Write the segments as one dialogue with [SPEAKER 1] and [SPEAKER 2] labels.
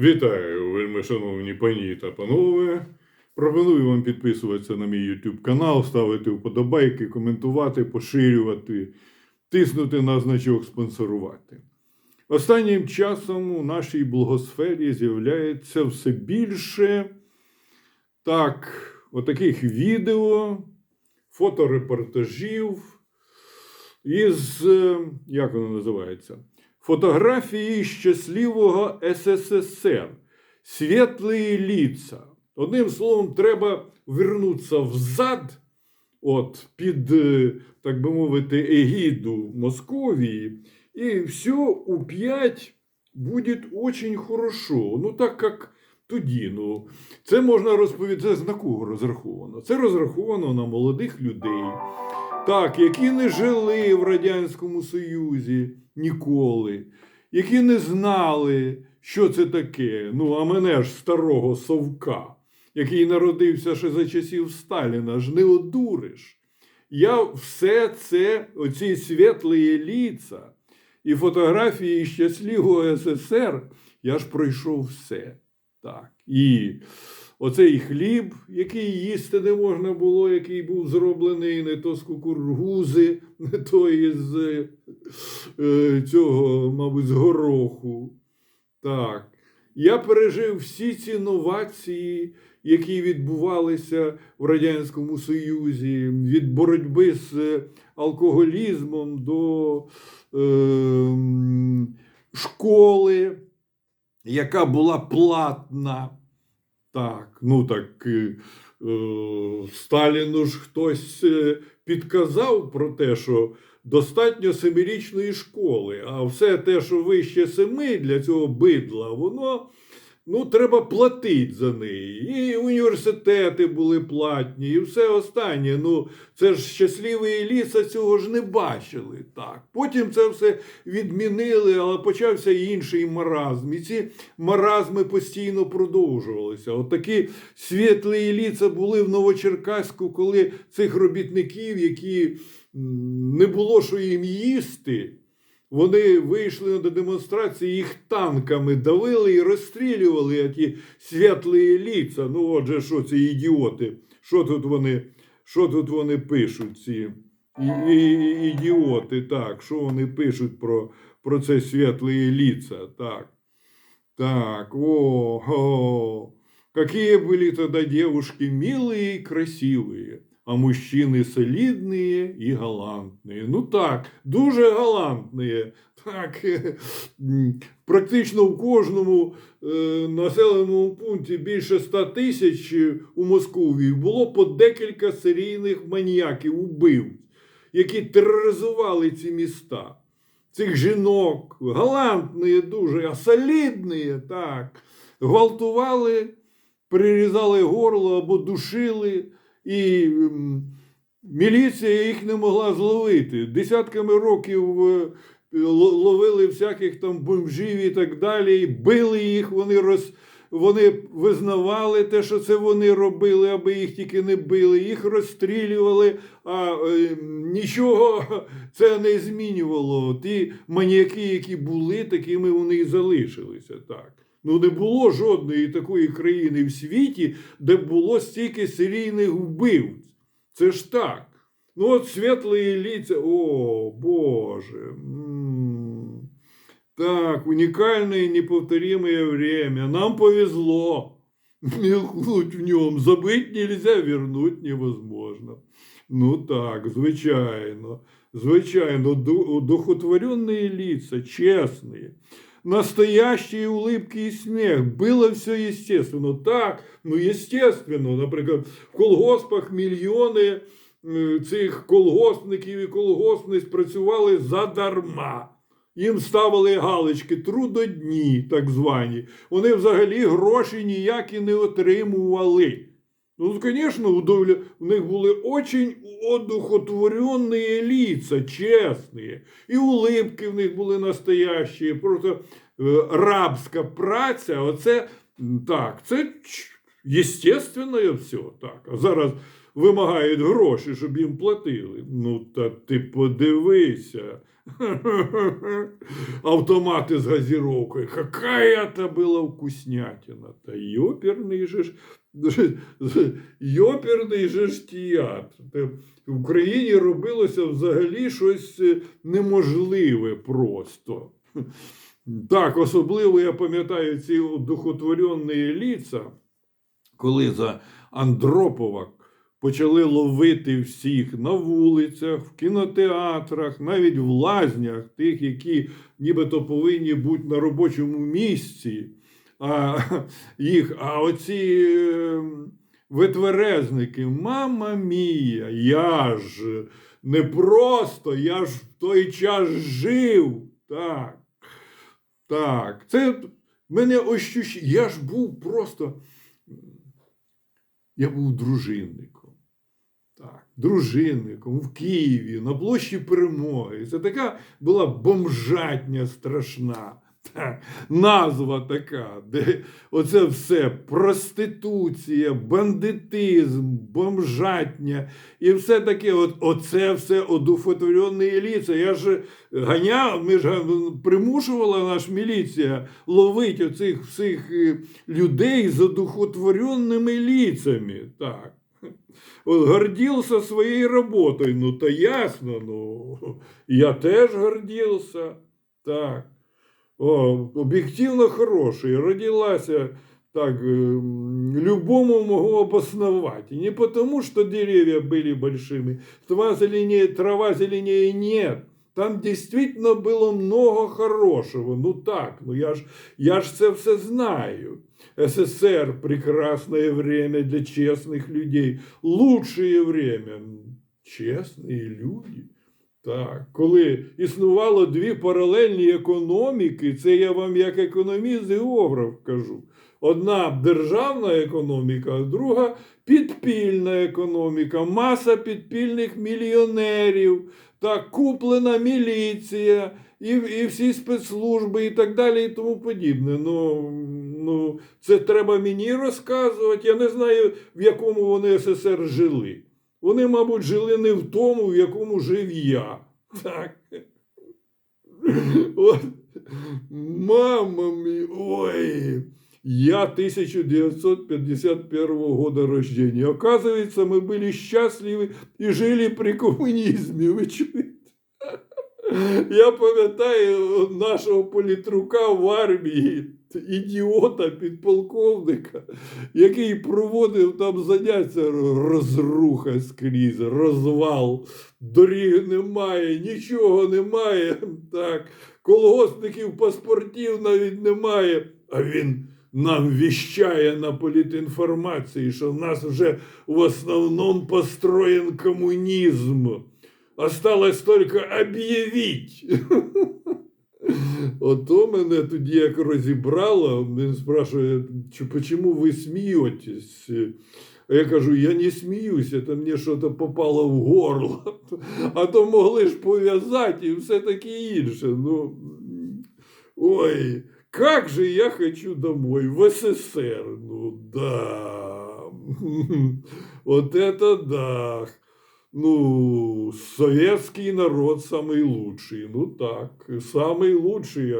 [SPEAKER 1] Вітаю, вельми шановні пані та панове. Пропоную вам підписуватися на мій YouTube канал, ставити вподобайки, коментувати, поширювати, тиснути на значок спонсорувати. Останнім часом у нашій благосфері з'являється все більше так, отаких відео, фоторепортажів із, е, як воно називається? Фотографії щасливого СССР, світлі ліца. Одним словом, треба вернутися взад, от, під, е, так би мовити, егіду Московії, і все у п'ять буде очень хорошо. Ну, так як тоді. Ну, це можна розповідати, це на кого розраховано? Це розраховано на молодих людей, так, які не жили в Радянському Союзі ніколи, які не знали, що це таке. Ну, а мене ж старого совка, який народився ще за часів Сталіна, ж не одуриш. Я все це, оці світлі ліца і фотографії щасливого СССР, я ж пройшов все. Так. І оцей хліб, який їсти не можна було, який був зроблений не то з кукургузи, не то із е, е, цього, мабуть, з гороху. Так. Я пережив всі ці новації, які відбувалися в Радянському Союзі, від боротьби з е, алкоголізмом до е, школи, яка була платна. Так, ну так е, е, Сталіну ж хтось е, підказав про те, що достатньо семирічної школи, а все те, що вище семи для цього бидла, воно ну, треба платити за неї. І університети були платні, і все останнє. Ну, це ж щасливі ліса цього ж не бачили. Так. Потім це все відмінили, але почався інший маразм. І ці маразми постійно продовжувалися. От такі світлі ліца були в Новочеркаську, коли цих робітників, які не було що їм їсти. Вони вийшли на демонстрації, їх танками давили і розстрілювали ті світлі ліца. Ну, отже, що ці ідіоти? Що тут вони, що тут вони пишуть, ці і, і, ідіоти? Так, що вони пишуть про, про це світлі ліца? Так. Так, о, о, какие были тогда девушки милые и красивые, а мужчины солидные и галантные. Ну так, дуже галантні. Так, м, практично в кожному е, населеному пункті більше 100 тисяч е, у Московії було по декілька серійних маніяків, убивць, які тероризували ці міста цих жінок, галантні дуже, а солідні, так, гвалтували, перерізали горло або душили, і міліція їх не могла зловити. Десятками років е, ловили всяких там бомжів і так далі, і били їх, вони роз. Вони визнавали те, що це вони робили, аби їх тільки не били, їх розстрілювали, а е, нічого це не змінювало. Ті маніяки, які були, такими вони і залишилися. Так. Ну не було жодної такої країни в світі, де б було стільки серійних вбивць. Це ж так. Ну, от світлі ліця, о Боже. м. Так, уникальное и неповторимое время. Нам повезло. Мелькнуть в нем. Забыть нельзя, вернуть невозможно. Ну так, звичайно. Звичайно, ду- удохотворенные лица, честные. Настоящие улыбки и смех. Было все естественно. Так, ну естественно. Наприклад, в колгоспах мільйони цих колгоспників і колгоспниць працювали задарма. Їм ставили галочки трудодні, так звані. Вони взагалі гроші ніякі не отримували. Ну, звісно, у них були очень одухотворенні лица, чесні. І улипки в них були настоящі. Просто е, рабська праця, оце так, це естественно все. Так. А зараз вимагають гроші, щоб їм платили. Ну, та ти подивися. Автомати з газировкою. Какая это была вкуснятина. Та йоперний же ж йоперний же ж театр. В Україні робилося взагалі щось е, неможливе просто. Так, особливо я пам'ятаю ці одухотворенні ліца, коли за Андропова почали ловити всіх на вулицях, в кінотеатрах, навіть в лазнях, тих, які нібито повинні бути на робочому місці. А, їх, а оці е, витверезники, мама мія, я ж не просто, я ж в той час жив. Так. Так, це мене ощущення. Я ж був просто. Я був дружинником. Дружинником в Києві на площі Перемоги. Це така була бомжатня страшна. Так, назва така, де оце все проституція, бандитизм, бомжатня і все таке, от, оце все одуфотворені ліце. Я ж ганяв, ми ж примушувала наша міліція ловити оцих всіх е, людей з одухотвореними ліцами. Так. От гордився своєю роботою. Ну, то ясно, ну, я теж гордився. Так. О, об'єктивно хороший. Родилася так, любому могу обосновать. Не потому, что деревья были большими, трава зеленее, трава зеленее нет. Там действительно было много хорошего. Ну так, ну я ж, я ж це все знаю. СССР прекрасное время для честных людей. Лучшее время. Чесні люди. Так, коли існувало дві паралельні економіки, це я вам як економіст географ кажу. Одна державна економіка, а друга підпільна економіка, маса підпільних мільйонерів, так, куплена міліція, і, і всі спецслужби, і так далі, і тому подібне. Ну, ну, це треба мені розказувати. Я не знаю, в якому вони СССР жили. Вони, мабуть, жили не в тому, в якому жив я. Так. От. Мама мій, ой. Я 1951 года рождения. Оказывается, мы были счастливы и жили при комунізмі. Ви чуєте? Я пам'ятаю нашого політрука в армії, ідіота, підполковника, який проводив там заняття розруха скрізь, розвал, доріг немає, нічого немає. Так, колгоспників, паспортів навіть немає. А він нам віщає на політінформації, що в нас вже в основному построєн комунізм. Осталось только об'явіть. Ото мене тоді як розібрало, він спрашує, чому ви смієтесь? А я кажу, я не сміюсь, это мені щось попало в горло. А то могли ж пов'язати і все таке інше. Ну, ой, как же я хочу домой, в СССР. Ну да. Вот это да. Ну, советский народ самый лучший. Ну так, самий лучший.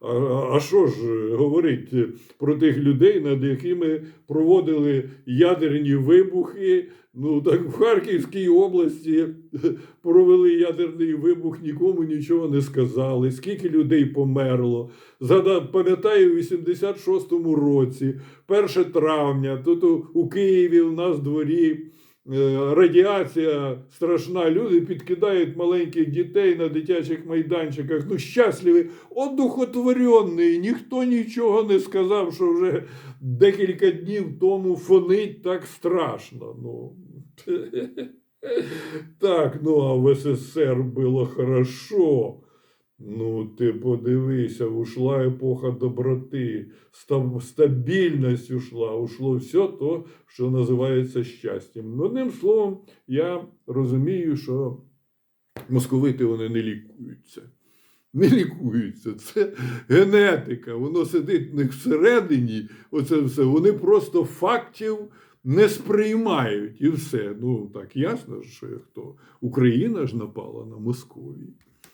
[SPEAKER 1] А- що ж говорити про тих людей, над якими проводили ядерні вибухи? Ну так в Харківській області провели ядерний вибух, нікому нічого не сказали. Скільки людей померло? Пам'ятаю, в 86-му році, 1 травня, тут у, у Києві у нас дворі. Е, Радіація страшна, люди підкидають маленьких дітей на дитячих майданчиках. Ну, щасливі, одухотворенні. Ніхто нічого не сказав, що вже декілька днів тому фонить так страшно. Ну. Так, ну а в СССР було хорошо. Ну, ти подивися, ушла епоха доброти, стабільність ушла, ушло все то, що називається щастям. Ну, Одним словом, я розумію, що московити вони не лікуються. Не лікуються. Це генетика. Воно сидить в них всередині. Оце все. Вони просто фактів не сприймають і все. Ну так ясно, що хто Україна ж напала на Московію.